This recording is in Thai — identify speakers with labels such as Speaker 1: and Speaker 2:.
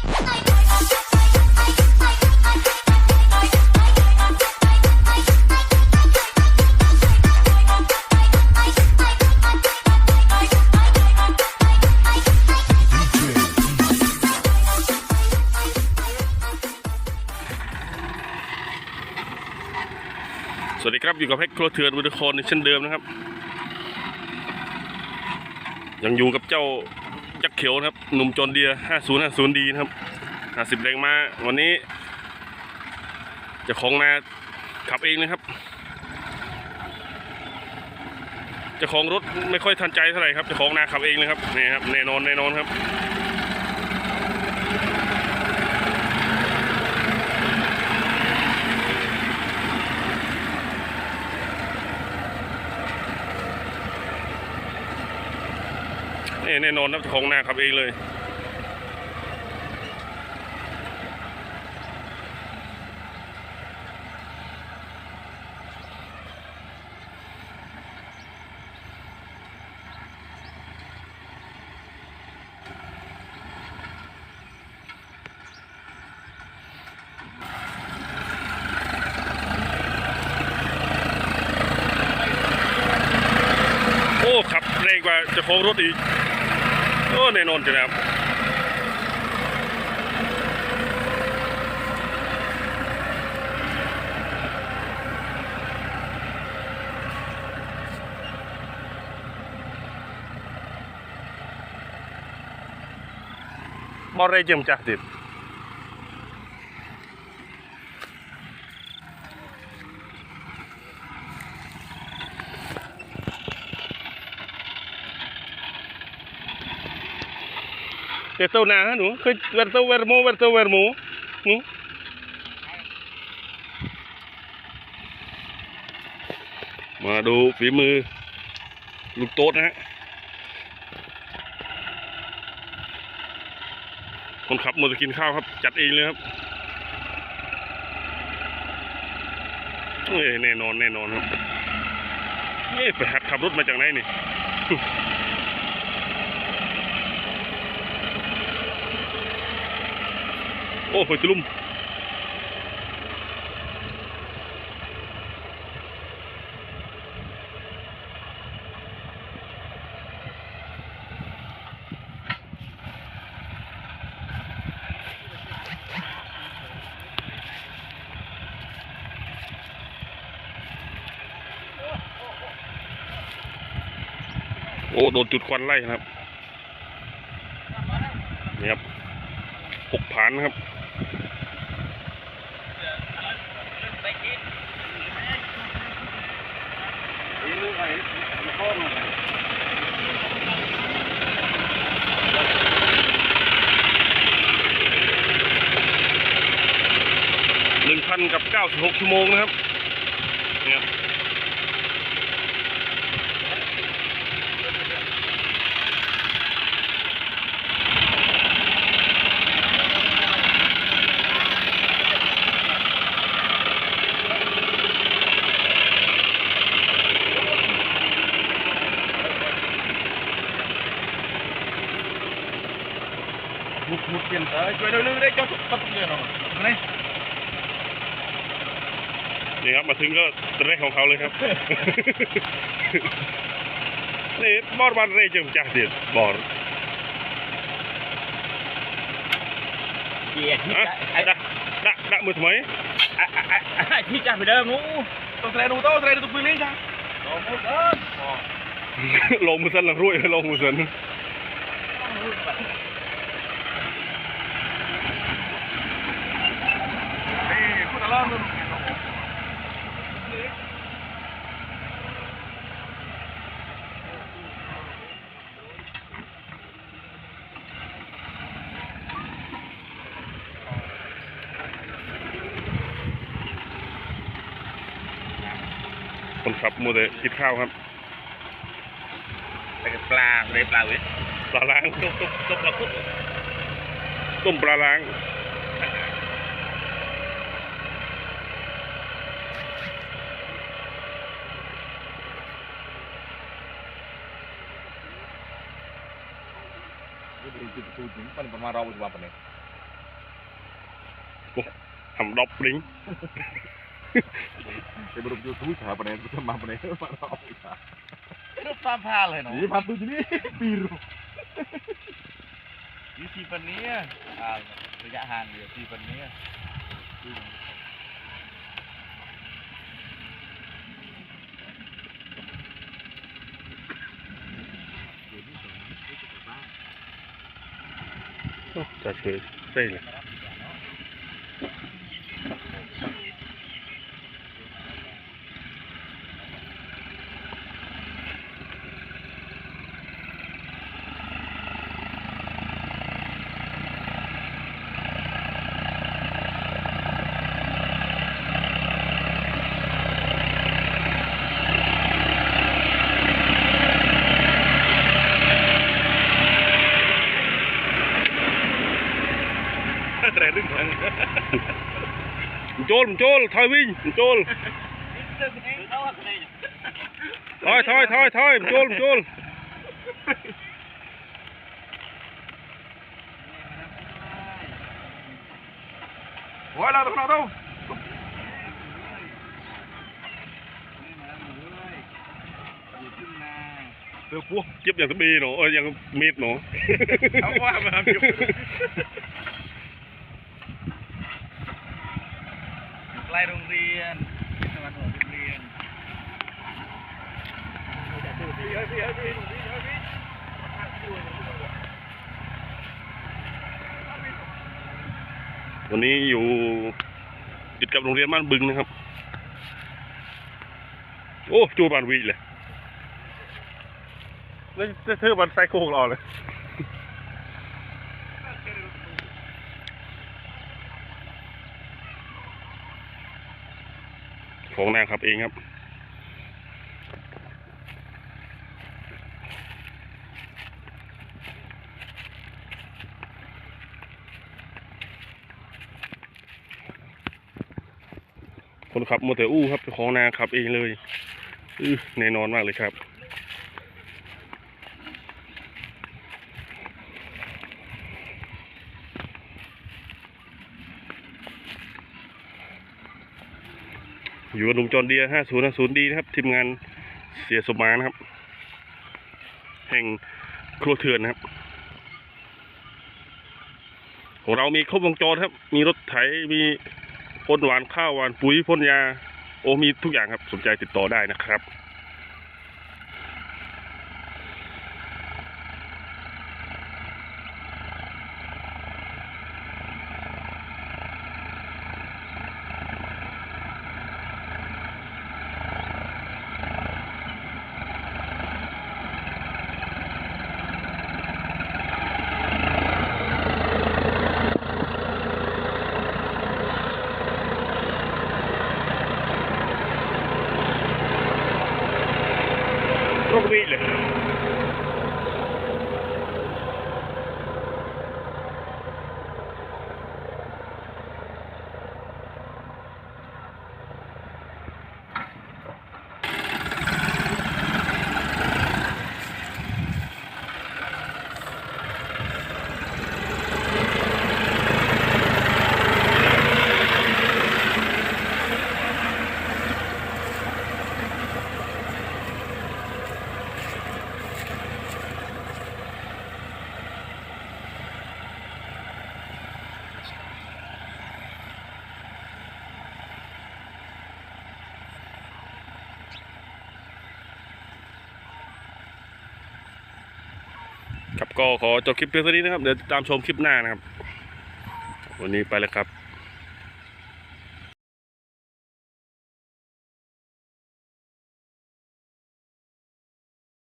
Speaker 1: สวัสดีครับ อยู่กับเพชรครัวเถื่อนวุฒิคอนเช่นเดิมนะครับ ยังอยู่กับเจ้า ยักษ์เขียวนะครับ หนุ่มจนเดีย5050ดีนะครับ50แรงมาวันนี้จะของนาขับเองนะครับจะของรถไม่ค่อยทันใจเท่าไหร่ครับจะของนาขับเองเลยครับนี่ครับแน่นอนแน่นอนครับ แน่นอนครับของนาขับเองเลยโอ้ขับเร็วกว่าจ้าของรถอีก โอ้แน่นอนจ้ะนะครับบอลเรจิมจักติด เดี๋ยวเต้าหนาหนูเคยเวรเต้าเวรโมเวรเต้าเวรโมหนูมาดูฝีมือลูกโต๊ดนะฮะคนขับมอเตอร์กินข้าวครับ จัดเองเลยครับเอ้ยแน่นอนแน่นอนครับเอ๊ะไปหัดขับรถมาจากไหนนี่ อ้โหจุลุ่มโอ้โดนจุดควันไล่ครับนี่ครับหกผานครับ หนึ่งพันกับเก้าสิบหกชั่วโมงนะครับเนี่ยครับ
Speaker 2: มุดมุดเปลี่ยนเออช่วยดูได้เจ้าตัดเปลี่ยนหรอนี่
Speaker 1: นี่ครับมาถึงก็เป็นแรกของเขาเลยครับ นี่บอดวันเรยจึงจักเดียดบอด
Speaker 2: เกียร์ที่
Speaker 1: อะ
Speaker 2: จะไอ้
Speaker 1: ดักดักดักมือทำไม
Speaker 2: ไอ้ไอ้ไอ้ที่จะไปเดิมนู้ต้องแสดงนู้ต้องแสดงตุ้งนี้จ้ะโอ้โหเออ
Speaker 1: ลงมือสันหลังรุ่ยลงมือสัน
Speaker 2: นี่พูดอะไรมึง
Speaker 1: คนขับมัวแต่กินข้าวครับ
Speaker 2: ไปกับปลาเลยปลาเว้ย
Speaker 1: ปลาล้าง
Speaker 2: ตุ๊บตุ๊บตุ๊บปลาคุด
Speaker 1: ต้มปลาล้าง
Speaker 2: itu itu itu itu paling pernah rawat apa nih
Speaker 1: ทำดอบลิง
Speaker 2: Saya baru punya tuh siapa nih? Bisa mampu nih. Mana bisa?
Speaker 3: รูปความพาเลยเนาะ
Speaker 2: Ini patu jadi biru.
Speaker 3: ยี่สิบปันนี้อ่าระยะห่างเดียวสี่ปันนี้
Speaker 1: โอ้จะเฉยเส้เลย
Speaker 2: แต่เรื่องนั้น
Speaker 1: โจลโจลถอยวิ่งโจลถอยถอยถอยถอยโจลโจล
Speaker 2: โอ้ยเราต้องเราต้องเดี๋ยวพวก
Speaker 1: เจ็บอย่า งสบีหนูเอออย่างมีดหนู
Speaker 2: เขาว่ามาเดี๋ยว
Speaker 3: ใกล้โรงเรียนสวัสดิ์โรงเรียน
Speaker 1: วันนี้อยู่ติดกับโรงเรียนบ้านบึงนะครับ โอ้จูบานวีเลยแล้วจะเธอบันไซโคกรอเลย ของนางขับเองครับ คนขับมอเตอร์อู้ครับของนาขับเองเลยอือแน่นอนมากเลยครับ อยู่กับลุงจอนเดีย5050ดีนะครับทีมงานเสียสมานนะครับ แห่งครัวเถื่อนนะครับของเรามีครบวงจรครับ มีรถไถมีพ่นหวานข้าวหวานปุ๋ยพ่นยา โอ้มีทุกอย่างครับ สนใจติดต่อได้นะครับ ก็ขอจบคลิปเพียงเท่านี้นะครับ เดี๋ยวตามชมคลิปหน้านะครับ วันนี้ไปแล้วครับ